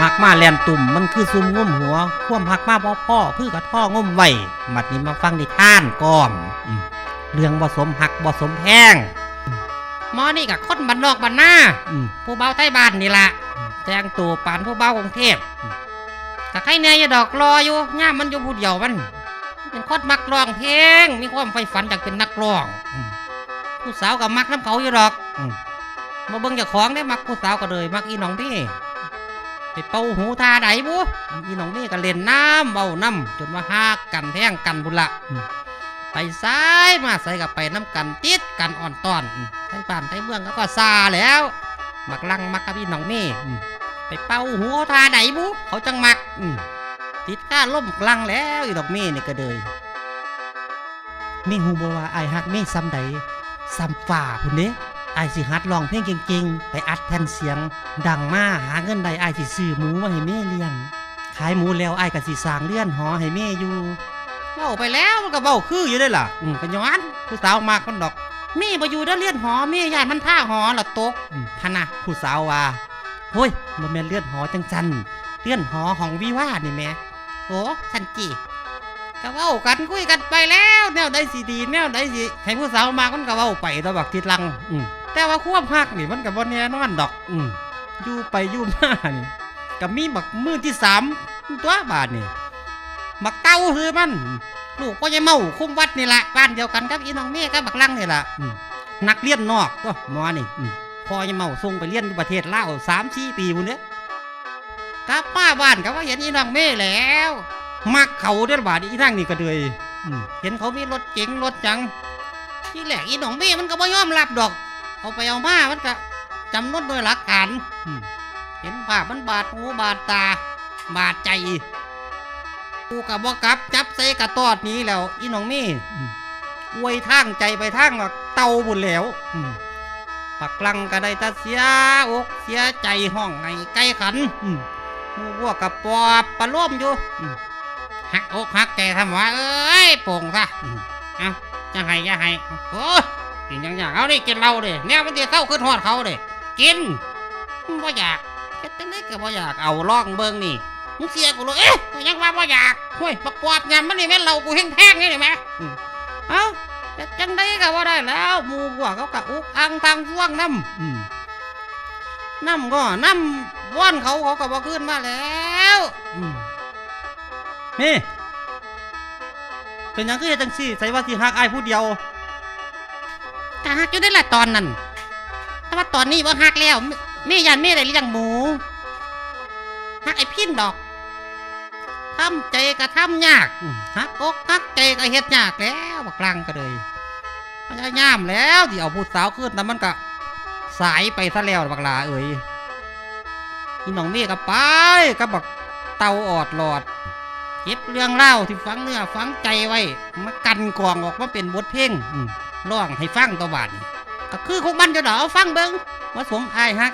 มักมาแลนตุ่มมันคือซุ่มงุ่มหัว ความหักมาพ่อพ่อคือกระท่องุ่มไว้บัดนี้มาฟังนิทานก่อมอืมเรื่องบ่สมหักบ่สมแพงหมอนี่กับคนบ้านนอกบ้านหน้าอืมผู้เบาใต้บ้านนี่ละแต่งตัวปานผู้เบากรุงเทพกับใครแน่อยาดอกรออยู่ย่ามมันอยู่ผู้เดียวมันเป็นคนมักร้องเพลงมีความใฝ่ฝันอยากเป็นนักร้องอืมผู้สาวกับมักน้ำเขาอยู่ดอกอืมมาเบิ่งเจ้าของได้มักผู้สาวก็เลยมักอีน้องพี่ไป เป่าหูทาไหนบุอีน้องพี่ก็เล่นน้ำเบาน้ำจนว่าหากกันแท่งกันบุนละอืมไปซ้ายมาใส่กับไปน้ำกันติดกันอ่อนตอนอืมไทยบ้านไทยเมืองก็ก็ซาแล้วมักลังมักกับอีน้องมี่อืมไปเป่าหูเขาทาไหนบุเขาจังมักอืมติดก้าล่มกลังแล้วอีดอกเม่นี่ก็เลยมีฮูบ่ว่าไอายฮักเม่ซ้ำใดซ้ำฝ่าพุ่นเด้ไอายสิฮัดร้องเพลงเก่งๆ ไปอัดแผ่นเสียง ดังมาหาเงินใดไอายสิซื้อหมูมาให้เม่เลี้ยง ขายหมูแล้วไอายก็สิสร้างเลื่อนหอให้เม่อยู่เว้าไปแล้วมันก็เว้าคืออยู่ได้ล่ะอืมก็ย้อนผู้สาวมากคนดอกเม่บ่อยู่เด้อเลื่อนหอเม่ยานมันท่าหอละตกอืมพะนะผู้สาวว่าโฮ้ยบ่แม่นเลื่อนหอจังจันเลื่อนหอของวิว่านี่แหม่โอ้สันจีก็เว้ากันคุยกันไปแล้ว แนวใดสิดี แนวใดสิให้ผู้สาวมามันก็เว้าไปตัวบักทิดลัง อืม แต่ว่าควบหักนี่มันก็บ่แน่นอนดอก อืมอยู่ไปอยู่มานี่ก็มีบักมือที่สามตัวบาทนี่บักเต้าคือมัน ลูกก็ยังเมาคุมวัดนี่แหละบ้านเดียวกันกับอีน้องเมฆกับบักลังนี่แหละอืมนักเรียนนอกก็หมอนี่อืมพอยังเมาส่งไปเรียนอยู่ประเทศลาวสามสี่ปีพุ่นเนี้ยกลับมาบ้านก็ว่าเห็นอีน้องเม่แล้วมักเขาเด้อบาดอีนั่งนี่ก็เลยอืมเห็นเขามีรถเก๋งรถจังที่แรกอีน้องเม่มันก็บ่ยอมรับดอก เอาไปเอามามันก็จำนวนโดยหลักฐานเห็นภาพมันบาดหูบาดตา บาดใจกูกับบ่กับจับใส่กระตอดนี้แล้ว อีน้องเม่อวยทางใจไปทางเตาบุญแล้วปักลังก็ได้ตาเสียอกเสียใจห้องไงไก่ขันมูวัวกับปอบปลาล่มอยู่หักอกหักใจทำว่าเอ้ยโป่งซะเอาจะให้จะให้โอ้ กินอย่างอยางเอาดิกินเหล้าดิเนี่ยมันจะเข้าขึ้นหอดเขาดิกินบ่อยากเจังไดก็บ่อยากเอาล่องเบิ่งนี่มึงเสียกูเลยเอ๊ะยังว่าบ่อยากห้วยปักปอบยำมันนี่แม่เรากูแห้งๆนี่เห็นไหมอืมเอ้าจังไดก็บ่ได้แล้วหมูวัวเขากะอุกอังทางช่วงน้ำน้ำก็น้ำว่อนเขาเขาก็บอกขึ้นมาแล้วนี่เป็นยังคือเฮ็ดจังซี่ใส่ว่าสิฮักไอายผู้เดียว ก็ฮักอยู่ได้ละตอนนั้นแต่ว่าตอนนี้บ่ฮักแล้วแม่ยันแม่ได้เลี้ยงหมูฮักไอ้พินดอกทำใจก็ทำยากอืมฮักอกฮักใจก็เฮ็ดยากแล้วบักลังก็เลยพยายามแล้วที่เอาผู้สาวขึ้นแต่มันก็สายไปซะแล้วบักลาเอ๋ยพี่น้องเมฆก็ไปกับบักเตาออดหลอดเก็บเรื่องเล่าที่ฝังเนื้อฝังใจไว้ มากันกรองออกมาเป็นบทเพลงอื ร้องให้ฟังตะวบาดนี่ก็คือของมันจะเดาเอกฟังเบิงว่าสมอายฮัก